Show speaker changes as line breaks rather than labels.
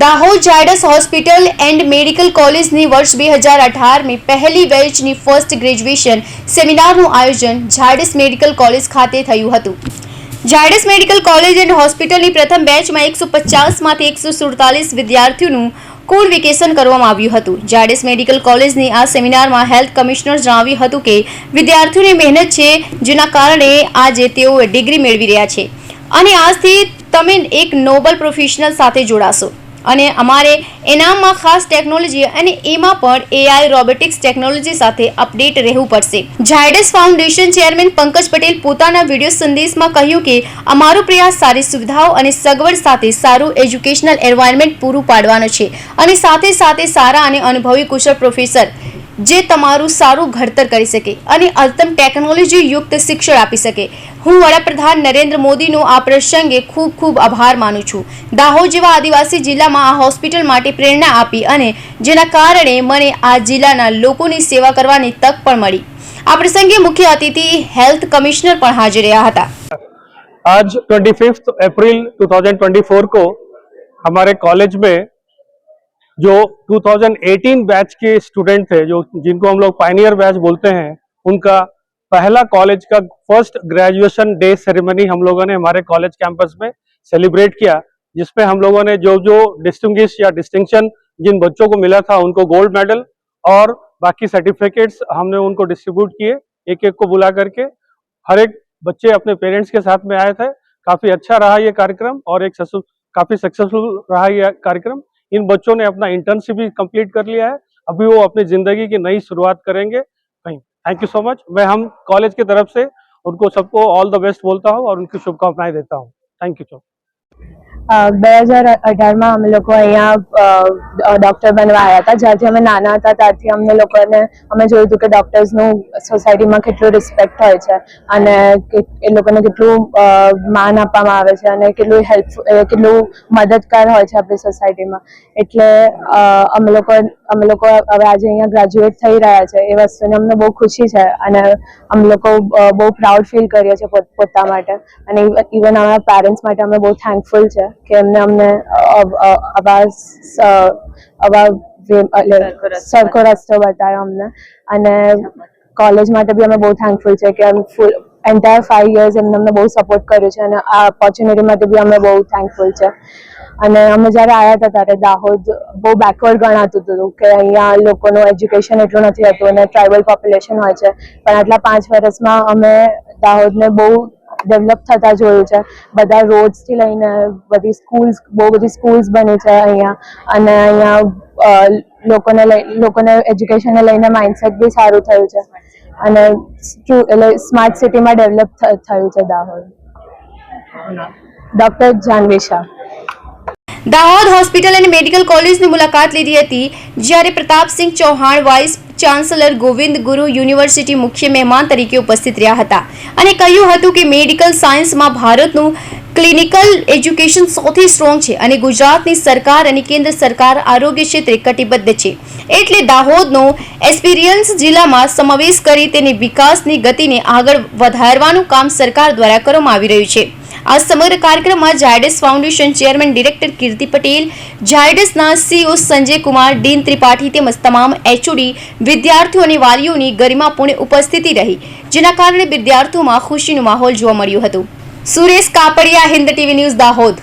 Dahod Zydus hospital and medical કોલેજની વર્ષ બે હજાર અઢારની પહેલી બેચની ફર્સ્ટ ગ્રેજ્યુએશન સેમિનારનું આયોજન ઝાયડસ મેડિકલ કોલેજ ખાતે થયું હતું. ઝાયડસ મેડિકલ કોલેજ એન્ડ હોસ્પિટલની પ્રથમ બેચમાં એકસો પચાસમાંથી એકસો સુડતાલીસ વિદ્યાર્થીઓનું કુલ વેકેશન કરવામાં આવ્યું હતું. જાડેસ મેડિકલ કોલેજની આ સેમિનારમાં હેલ્થ કમિશનર જણાવ્યું હતું કે, વિદ્યાર્થીઓની મહેનત છે, જેના કારણે આજે તેઓ ડિગ્રી મેળવી રહ્યા છે. અને આજથી તમે એક નોબલ પ્રોફેશનલ સાથે જોડાશો. અને અમારે એનામમાં ખાસ ટેકનોલોજી અને એમાં પણ એઆઈ રોબોટિક્સ ટેકનોલોજી સાથે અપડેટ રહેવું પડશે. Zydus foundation chairman Pankaj Patel પોતાના વીડિયો સંદેશમાં કહ્યું કે, અમારો પ્રયાસ સારી સુવિધાઓ અને સગવડ સાથે સારું એજ્યુકેશનલ એન્વાયરમેન્ટ પૂરું પાડવાનો છે અને સાથે સાથે સારા અને અનુભવી કુશળ પ્રોફેસર જે તમારું સારું ઘડતર કરી શકે અને અદ્યતન ટેકનોલોજી યુક્ત શિક્ષણ આપી શકે હું વડાપ્રધાન નરેન્દ્ર મોદીનો આ પ્રસંગે ખૂબ ખૂબ આભાર માનું છું દાહોદ જેવા આદિવાસી જિલ્લામાં આ હોસ્પિટલ માટે પ્રેરણા આપી અને જેના કારણે મને આ જિલ્લાના લોકોની સેવા કરવાની તક પણ મળી આ પ્રસંગે મુખ્ય અતિથિ હેલ્થ કમિશનર પણ હાજર રહ્યા હતા
आज 25 अप्रैल 2024 को हमारे कॉलेज में जो 2018 बैच के स्टूडेंट थे, जो जिनको हम लोग पाइनियर बैच बोलते हैं, उनका पहला कॉलेज का फ़र्स्ट ग्रेजुएशन डे सेरेमनी हम लोगों ने हमारे कॉलेज कैंपस में सेलिब्रेट किया, जिसमें हम लोगों ने जो जो डिस्टिंग्विश या डिस्टिंक्शन जिन बच्चों को मिला था, उनको गोल्ड मेडल और बाकी सर्टिफिकेट्स हमने उनको डिस्ट्रीब्यूट किए एक एक को बुला करके। हर एक बच्चे अपने पेरेंट्स के साथ में आए थे। काफ़ी अच्छा रहा ये कार्यक्रम और एक काफ़ी सक्सेसफुल रहा ये कार्यक्रम। इन बच्चों ने अपना इंटर्नशिप भी कंप्लीट कर लिया है। अभी वो अपनी ज़िंदगी की नई शुरुआत करेंगे। थैंक यू सो मच मैं हम कॉलेज की तरफ़ से उनको सबको ऑल द बेस्ट बोलता हूँ और उनकी शुभकामनाएँ देता हूँ। थैंक यू सो
બે હજાર અઢારમાં અમે લોકો અહીંયા ડૉક્ટર બનવા આવ્યા હતા. જ્યારથી અમે નાના હતા, ત્યારથી અમને લોકોને, અમે જોયું હતું કે ડૉક્ટર્સનું સોસાયટીમાં કેટલું રિસ્પેક્ટ હોય છે અને એ લોકોને કેટલું માન આપવામાં આવે છે અને કેટલું હેલ્પ કેટલું મદદગાર હોય છે આપણી સોસાયટીમાં. એટલે અમે લોકો અમે લોકો હવે આજે અહીંયા ગ્રેજ્યુએટ થઈ રહ્યા છે. એ વસ્તુની અમને બહુ ખુશી છે અને અમે લોકો બહુ પ્રાઉડ ફીલ કરીએ છીએ પોત- પોતા માટે. અને ઇવન અમારા પેરેન્ટ્સ માટે અમે બહુ થેન્કફુલ છે કે એમને અમને આવા આવા સરખો રસ્તો બતાવ્યો અમને. અને કોલેજ માટે બી અમે બહુ થેન્કફુલ છે કે ફૂલ એન્ટાયર ફાઈવ યર્સ એમને અમને બહુ સપોર્ટ કર્યો છે અને આ ઓપોર્ચ્યુનિટી માટે બી અમે બહુ થેન્કફુલ છે. અને અમે જ્યારે આવ્યા હતા ત્યારે દાહોદ બહુ બેકવર્ડ ગણાતું હતું કે અહીંયા લોકોનું એજ્યુકેશન એટલું નથી હતું અને ટ્રાઇબલ પોપ્યુલેશન હોય છે. પણ આટલા પાંચ વર્ષમાં અમે દાહોદને બહુ ડેવલપ થતા જોયું છે. બધા રોડ્સથી લઈને બધી સ્કૂલ્સ બહુ બધી સ્કૂલ્સ બની છે અહીંયા. અને અહીંયા લોકોને લોકોને એજ્યુકેશનને લઈને માઇન્ડસેટ બી સારું થયું છે. અને એટલે સ્માર્ટ સિટીમાં ડેવલપ થયું છે દાહોદ. ડોક્ટર જાનવી શાહ
દાહોદ હોસ્પિટલ અને મેડિકલ કોલેજની મુલાકાત લીધી હતી, જ્યારે Pratapsinh Chauhan vice chancellor Govind Guru university મુખ્ય મહેમાન તરીકે ઉપસ્થિત રહ્યા હતા અને કહ્યું હતું કે મેડિકલ સાયન્સમાં ભારતનું ક્લિનિકલ એજ્યુકેશન સૌથી સ્ટ્રોંગ છે અને ગુજરાતની સરકાર અને કેન્દ્ર સરકાર આરોગ્ય ક્ષેત્રે કટિબદ્ધ છે. એટલે દાહોદનો એક્સપિરિયન્સ જિલ્લામાં સમાવેશ કરી તેની વિકાસની ગતિને આગળ વધારવાનું કામ સરકાર દ્વારા કરવામાં આવી રહ્યું છે. આ સમગ્ર કાર્યક્રમમાં Zydus foundation chairman director Kirti Patel, ઝાયડસના CEO Sanjay Kumar, dean Tripathi તેમજ તમામ એચઓડી વિદ્યાર્થીઓ અને વાલીઓની ગરિમાપૂર્ણ ઉપસ્થિતિ રહી, જેના કારણે વિદ્યાર્થીઓમાં ખુશીનો માહોલ જોવા મળ્યો હતો. Suresh Kapadia Hind TV news Dahod